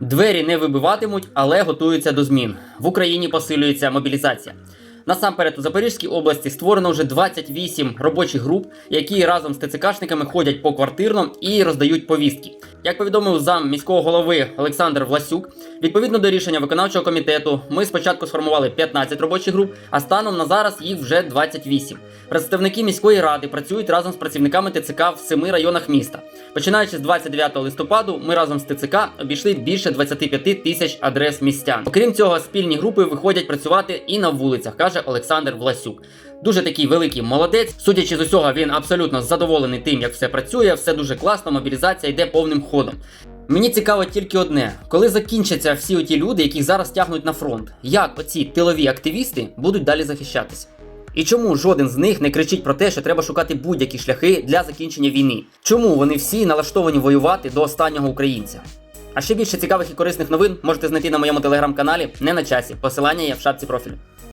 Двері не вибиватимуть, але готуються до змін. В Україні посилюється мобілізація. Насамперед у Запорізькій області створено вже 28 робочих груп, які разом з ТЦКшниками ходять по квартирно і роздають повістки. Як повідомив зам міського голови Олександр Власюк, відповідно до рішення виконавчого комітету, ми спочатку сформували 15 робочих груп, а станом на зараз їх вже 28. Представники міської ради працюють разом з працівниками ТЦК в семи районах міста. Починаючи з 29 листопаду, ми разом з ТЦК обійшли більше 25 тисяч адрес містян. Окрім цього, спільні групи виходять працювати і на вулицях, каже Олександр Власюк. Дуже такий великий молодець. Судячи з усього, він абсолютно задоволений тим, як все працює, все дуже класно, мобілізація йде повним ходом. Мені цікаво тільки одне: коли закінчаться всі оті люди, яких зараз тягнуть на фронт, як оці тилові активісти будуть далі захищатися? І чому жоден з них не кричить про те, що треба шукати будь-які шляхи для закінчення війни? Чому вони всі налаштовані воювати до останнього українця? А ще більше цікавих і корисних новин можете знайти на моєму телеграм-каналі не на часі. Посилання є в шапці профілю.